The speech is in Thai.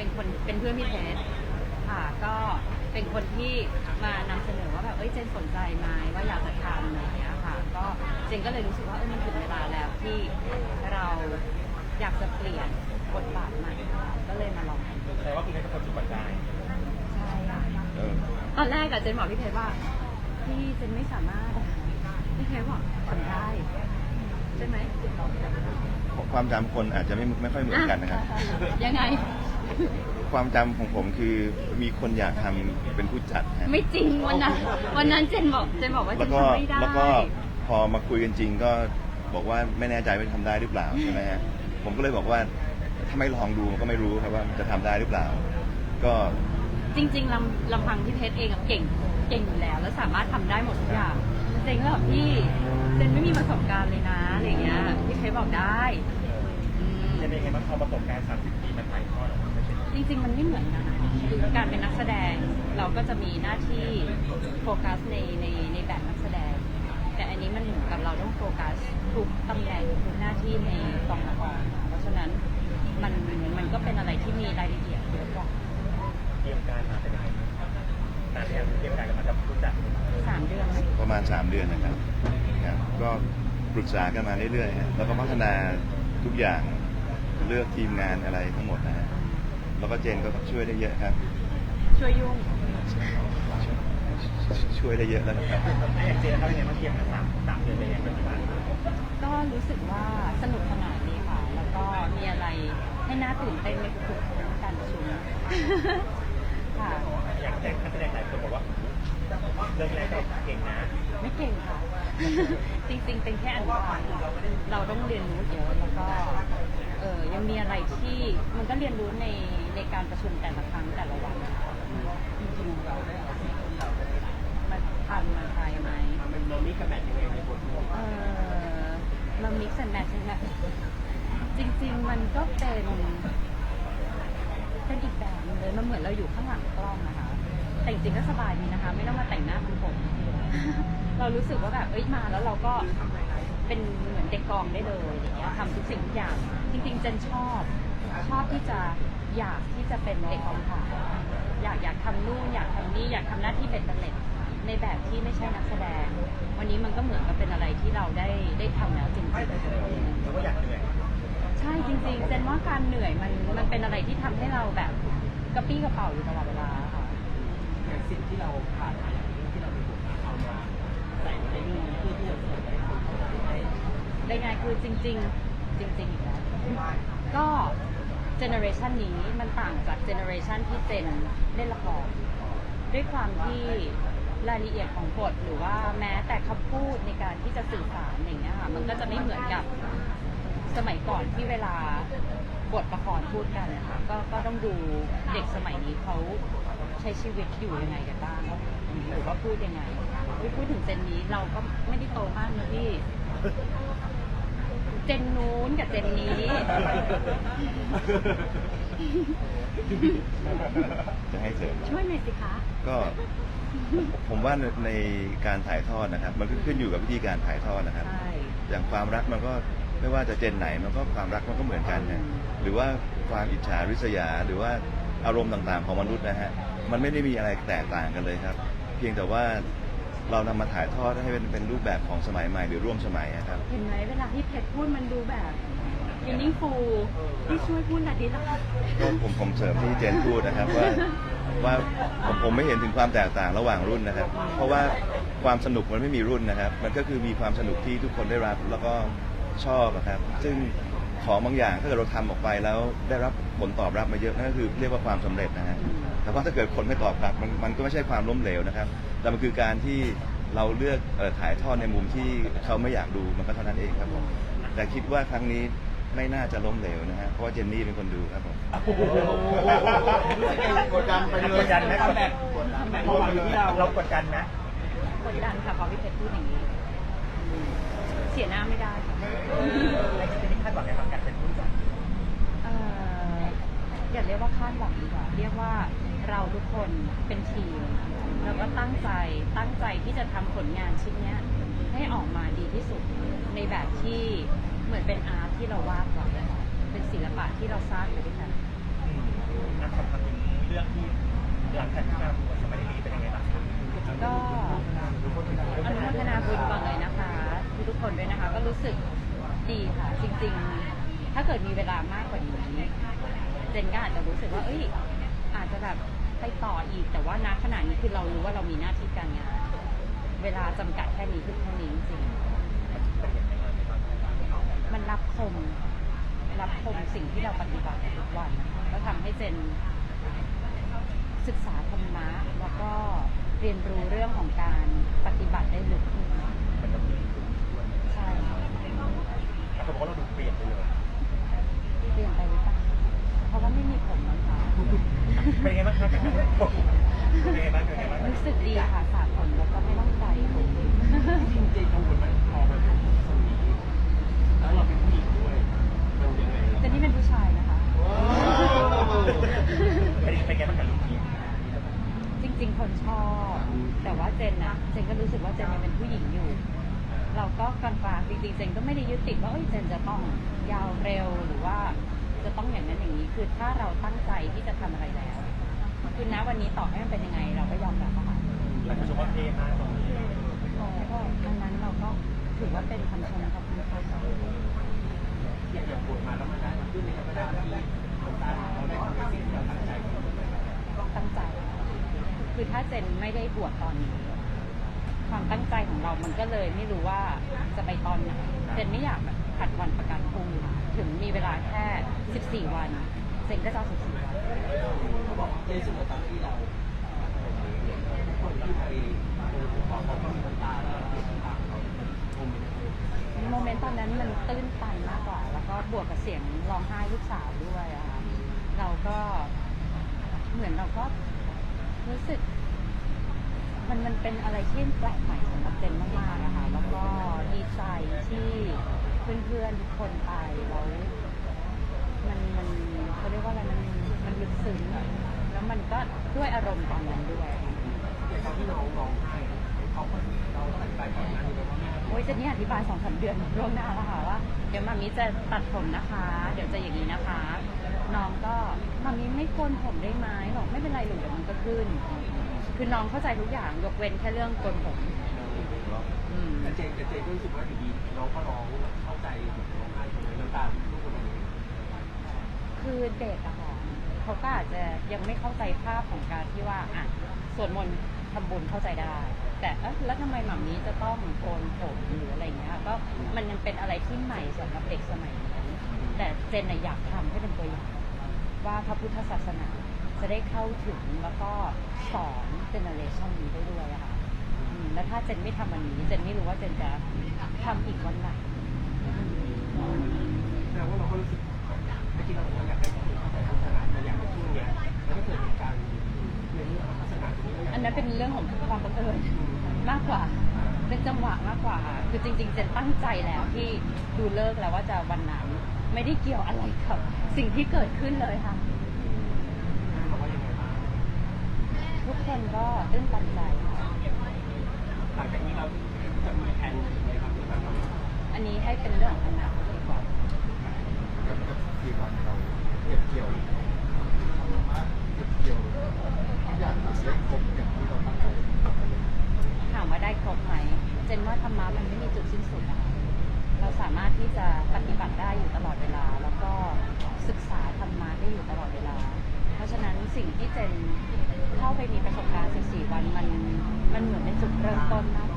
เป็นคนเป็นเพื่อนพี่เพชรค่ะก็เป็นคนที่มานำเสนอว่าแบบเอ้ยเจนสนใจไหมว่าอยากจะทำอะไรอย่างเงี้ยค่ะ ก็เจนก็เลยรู้สึกว่าเออมันถึงเวลาแล้วที่เราอยากจะเปลี่ยนบทบาทใหม่ก็เลยมาลองแต่ว่าคุณให้เป็นคนจุดประกายใช่ค่ะ เออตอนแรกอะเจนบอกพี่เพชรว่าพี่เจนไม่สามารถพี่เพชรบอกทำได้ใช่ไหมความจำคนอาจจะไม่ไม่ค่อยเหมือนกันนะครับอะยังไง ความจำของผมคือมีคนอยากทำเป็นผู้จัดฮะไม่จริงวันนั้นวันนั้นเจนบอกเจนบอกว่าเจแล้วนก็ทำไม่ได้ แล้วก็พอมาคุยกันจริงก็บอกว่าไม่แน่ใจว่าทำได้หรือเปล่าใช่ไหมฮะผมก็เลยบอกว่าถ้าไม่ลองดูมันก็ไม่รู้ครับว่ามันจะทำได้หรือเปล่า ก็จริงๆลำลำพังพี่เพชรเองอะเก่งเก่งอยู่แล้ว แล้วสามารถทำได้หมดทุกอย่างเจนก็แบบพี่เจนไม่มีประสบการณ์เลยนะอะไรอย่างเงี้ยพี่เพชรบอกได้อืมจะเป็นยังไงบ้างพอประสบการณ์ 30 ปีมันถ่ายทอดออกมาเป็น จริงๆ มันไม่เหมือนกันนะคะคือการเป็นนักแสดงเราก็จะมีหน้าที่โฟกัสในในในแบบนักแสดง แต่อันนี้มันเหมือนกับเราต้องโฟกัสทุกตำแหน่งทุกหน้าที่ในกองละครเพราะฉะนั้นมันมันก็เป็นอะไรที่มีรายละเอียดเยอะกว่าเตรียมการมาเป็นยังไงการเตรียมเตรียมการกันมากับผู้จัดสามเดือนไหมประมาณ 3 เดือนนะครับครับ ก็ปรึกษากันมาเรื่อยๆฮะแล้วก็พัฒนาทุกอย่างเลือกทีมงานอะไรทั้งหมดนะฮะ แล้วก็เจนก็ช่วยได้เยอะครับช่วยยุ่งช่วยได้เยอะแล้วนะครับถ้าอย่างเจนเขาเป็นยังไงบ้างเตรียมกันสามสามเดือนเป็นยังไงปัจจุบันก็รู้สึกว่าสนุกสนานดีค่ะ แล้วก็มีอะไรให้น่าตื่นเต้นในทุกๆครั้งการประชุมค่ะอย่างแต่นักแสดงหลายคนบอกว่าเรื่องแรกก็เก่งนะ ไม่เก่งค่ะ จริงๆ เป็นแค่อนุบาลเราต้องเรียนรู้เยอะแล้วก็เออยังมีอะไรที่มันก็เรียนรู้ใน ในการประชุมแต่ละครั้งแต่ละวันมันทันมันไปไหมมันมิกับแมทยังไงในบทเออมา mix and match ใช่ไหมจริง ๆ มันก็เป็นเป็นอีกแบบนึงเลยมันเหมือนเราอยู่ข้างหลังกล้องนะคะ แต่จริงๆก็สบายดีนะคะ ไม่ต้องมาแต่งหน้าทำผม เรารู้สึกว่าแบบเอ้ยมาแล้วเราก็เป็นเหมือนเด็กกองได้เลยอย่างเงี้ยทำทุกสิ่งทุกอย่าง จริง ๆ เจนชอบชอบที่จะ อยากที่จะเป็นเด็กกองถ่ายอยากอยากทำนู่นอยากทำนี่อยากทำหน้าที่เป็นตำแหน่งในแบบที่ไม่ใช่นักแสดง วันนี้มันก็เหมือนกับเป็นอะไรที่เราได้ได้ทำแล้วจริงแล้วก็อยากเหนื่อยๆใช่จริงๆเจนว่าการเหนื่อยมันมันเป็นอะไรที่ทำให้เราแบบกระปี้กระเป๋าอยู่ตลอดเวลาค่ะอย่างสิ่งที่เราผ่านมาอย่างที่เราไปฝึกเอามาใส่ในนี่เพื่อที่จะเสริมให้คนได้ได้ไงคือจริง ๆ จริง ๆ อีกแล้วก็ เจเนอเรชันนี้มันต่างจากเจเนอเรชันที่เจนเล่นละครด้วยความที่รายละเอียดของบทหรือว่าแม้แต่คำพูดในการที่จะสื่อสารอย่างเงี้ยค่ะมันก็จะไม่เหมือนกับสมัยก่อนที่เวลาบทละครพูดกันนะคะก็ก็ต้องดูเด็กสมัยนี้เขาใช้ชีวิตอยู่ยังไงกันบ้างหรือว่าพูดยังไงพูดถึงเจนนี้เราก็ไม่ได้โตมากนะพี่ จนนู้นกับเจนนี้ จะให้เสริมช่วยหน่อยสิคะ ก็ ผมว่าในในการถ่ายทอดนะครับ มันก็ขึ้นอยู่กับวิธีการถ่ายทอดนะครับ ใช่ อย่างความรักมันก็ไม่ว่าจะเจนไหนมันก็ความรักมันก็เหมือนกันนะหรือว่าความอิจฉาริษยา หรือว่าอารมณ์ต่างๆของมนุษย์นะฮะมันไม่ได้มีอะไรแตกต่างกันเลยครับ เพียงแต่ว่า เรานำมาถ่ายทอดให้เป็นเป็นรูปแบบของสมัยใหม่หรือร่วมสมัยอะครับ เห็นไหมเวลาที่เพชรพูดมันดูแบบยินนิ่งฟูที่ช่วยพูดหน่อยดิล่ะก็ผมผมเสริมที่เจนพูดนะครับว่าว่าผมผมไม่เห็นถึงความแตกต่างระหว่างรุ่นนะครับ เพราะว่าความสนุกมันไม่มีรุ่นนะครับ มันก็คือมีความสนุกที่ทุกคนได้รับแล้วก็ชอบนะครับ ซึ่งของบางอย่างถ้าเกิดเราทำออกไปแล้วได้รับผลตอบรับมาเยอะนั่นก็คือเรียกว่าความสำเร็จนะฮะแต่ว่าถ้าเกิดคนไม่ตอบรับมันมันก็ไม่ใช่ความล้มเหลวนะครับ แต่มันคือการที่เราเลือกเอ่อถ่ายทอดในมุมที่เขาไม่อยากดูมันก็เท่านั้นเองครับผมแต่คิดว่าครั้งนี้ไม่น่าจะล้มเหลวนะฮะเพราะว่าเจนนี่เป็นคนดูครับผมกดดันไปเลยกดดันไหมกดดันพอมาอยู่ที่เราเรากดดันไหมกดดันค่ะพอพี่เพชรพูดอย่างนี้ เสียหน้าไม่ได้ค่ะแล้วจะมีคาดหวังในการเป็นผู้จัดเอ่ออย่าเรียกว่าคาดหวังดีกว่า เรียกว่าเราทุกคนเป็นทีม แล้วก็ตั้งใจตั้งใจที่จะทำผลงานชิ้นนี้ให้ออกมาดีที่สุดในแบบที่เหมือนเป็นอาร์ตที่เราวาดก่อนเป็นศิลปะที่เราสร้างไปด้วยกันอืมอะสำคัญถึงเรื่องที่หลังแากนงานาบวชสมัยนี้เป็นยังไงบ้างครัก็อนุโมทนาบุญก่อนเลยนะคะ ทุกทุกคนด้วยนะคะ ก็รู้สึกดีค่ะ จริงๆ ถ้าเกิดมีเวลามากกว่านี้เจนก็อาจจะรู้สึกว่าเอ้ยอาจจะแบบ ไปต่ออีก แต่ว่าณขณะนี้คือเรารู้ว่าเรามีหน้าที่การงาน เวลาจำกัดแค่นี้คือแค่นี้จริงๆมันรับคม รับคมสิ่งที่เราปฏิบัติทุกวันนะคะก็ทำให้เจน ศึกษาธรรมะแล้วก็เรียนรู้เรื่องของการปฏิบัติได้ลึกขึ้นมันจะมีขึ้นด้วยใช่ค่ะแล้วเขาบอกว่าเราดูเปลี่ยนไปเลย เปลี่ยนไปหรือเปล่าเพราะว่าไม่มีผมนะคะ เป็นไงบ้างครับเป็นไงบ้างเป็นไงบ้างเป็นไงบ้างรู้สึกดีค่ะสระผมแล้วก็ไม่ต้องใส่ผมจริงจริงกังวลไหมพอมันเป็นทรงนี้แล้วเราเป็นผู้หญิงด้วยมันยังไงแต่นี่เป็นผู้ชายนะคะเป็นเป็นไงบ้างกับลุคนี้จริง ๆ คนชอบ แต่ว่าเจนนะเจนก็รู้สึกว่าเจนยังเป็นผู้หญิงอยู่ เราก็กลางๆจริงๆเจนก็ไม่ได้ยึดติดว่าเอ้ยเจนจะต้องยาวเร็วหรือว่า จะต้องอย่างนั้นอย่างนี้คือถ้าเราตั้งใจที่จะทำอะไรแล้วคือณวันนี้ต่อให้มันเป็นยังไง เราก็ยอมรับค่ะหลายคนชมว่าเท่มากตรงนี้ก็อันนั้นเราก็ถือว่าเป็นคำชมขอบคุณค่ะอยากจะบวชมาแล้วมันได้ขึ้นในธรรมดาที่คนตาเราได้ทำในสิ่งที่เราตั้งใจตั้งใจ คือถ้าเจนไม่ได้บวชตอนนี้ ความตั้งใจของเรามันก็เลยไม่รู้ว่าจะไปตอนไหนเจนไม่อยากแบบ ผัดวันประกันพรุ่งถึงมีเวลาแค่ 14 วันเจนก็จะเอา14วันเขาบอกในส่วนตอนที่เราคนที่ไปพอเขาต้องมีน้ำตาแล้วเราน้ำตาเขาโมเมนต์ตอนนั้นมันตื้นตันมากกว่า แล้วก็บวกกับเสียงร้องไห้ลูกสาวด้วยอะค่ะเราก็เหมือนเราก็รู้สึก มันมันเป็นอะไรที่แปลกใหม่สำหรับเจนมากๆนะคะแล้วก็ดีใจที่ เพื่อนๆทุกคนไปแล้วมันมันเขาเรียกว่าอะไรมันมันลึกซึ้งแล้วมันก็ด้วยอารมณ์ตอนนั้นด้วย อย่างตอนที่น้องร้องไห้เขาก็เราอธิบายก่อนหน้านี้ว่าแม่ โอ้ยเจนนี่อธิบายสองสามเดือนล่วงหน้าแล้วค่ะว่าเดี๋ยวมามิจะตัดผมนะคะ เดี๋ยวจะอย่างนี้นะคะ น้องก็มามิไม่โกนผมได้ไหมบอกไม่เป็นไรหรอกเดี๋ยวมันก็ขึ้น คือน้องเข้าใจทุกอย่างยกเว้นแค่เรื่องโกนผมอืมแต่เจนแต่เจนก็รู้สึกว่าอยู่ดีน้องก็ร้องเข้าใจร้องไห้ตรงนั้นน้ำตาลูกคนนี้คือเด็กอะค่ะเขาก็อาจจะยังไม่เข้าใจภาพของการที่ว่าอะสวดมนต์ทำบุญเข้าใจได้ แต่เอ๊ะแล้วทำไมหม่ามีจะต้องโกนผมหรืออะไรอย่างเงี้ยก็มันยังเป็นอะไรที่ใหม่สำหรับเด็กสมัยนี้แต่เจนน่ะอยากทำให้เป็นตัวอย่างว่าพระพุทธศาสนา จะได้เข้าถึงแล้วก็สอนเจเนอเรชันนี้ได้ด้วยอะค่ะอืมแล้วถ้าเจนไม่ทำวันนี้ เจนไม่รู้ว่าเจนจะทำอีกวันไหน แสดงว่าเราก็รู้สึกเมื่อกี้เราบอกว่าอยากให้คนเข้าใจศาสนาแต่อยากให้ช่วงเนี้ยแล้วก็เกิดเหตุการณ์ในเรื่องของศาสนาตรงนี้ก็อยากอันนั้นเป็นเรื่องของความบังเอิญมากกว่า เป็นจังหวะมากกว่า คือจริงๆ เจนตั้งใจแล้วที่ดูเลิกแล้วว่าจะวันไหนไม่ได้เกี่ยวอะไรกับ สิ่งที่เกิดขึ้นเลยค่ะ เขาว่ายังไงบ้าง ทุกคนก็ตื้นตันใจค่ะหลังจากนี้เราจะมีแผนไหมครับอันนี้ให้เป็นเรื่องของอนาคตดีกว่ากับสี่วันเราเก็บเกี่ยวเก็บเกี่ยวทุกอย่างได้ครบอย่างที่เราตั้งใจถามว่าได้ครบไหม เจนว่าธรรมะมันไม่มีจุดสิ้นสุดนะคะเราสามารถที่จะปฏิบัติได้อยู่ตลอดเวลา แล้วก็ศึกษาธรรมะได้อยู่ตลอดเวลา เพราะฉะนั้นสิ่งที่เจน เข้าไปมีประสบการณ์14วันมันมันเหมือนเป็นจุดเริ่มต้นมาก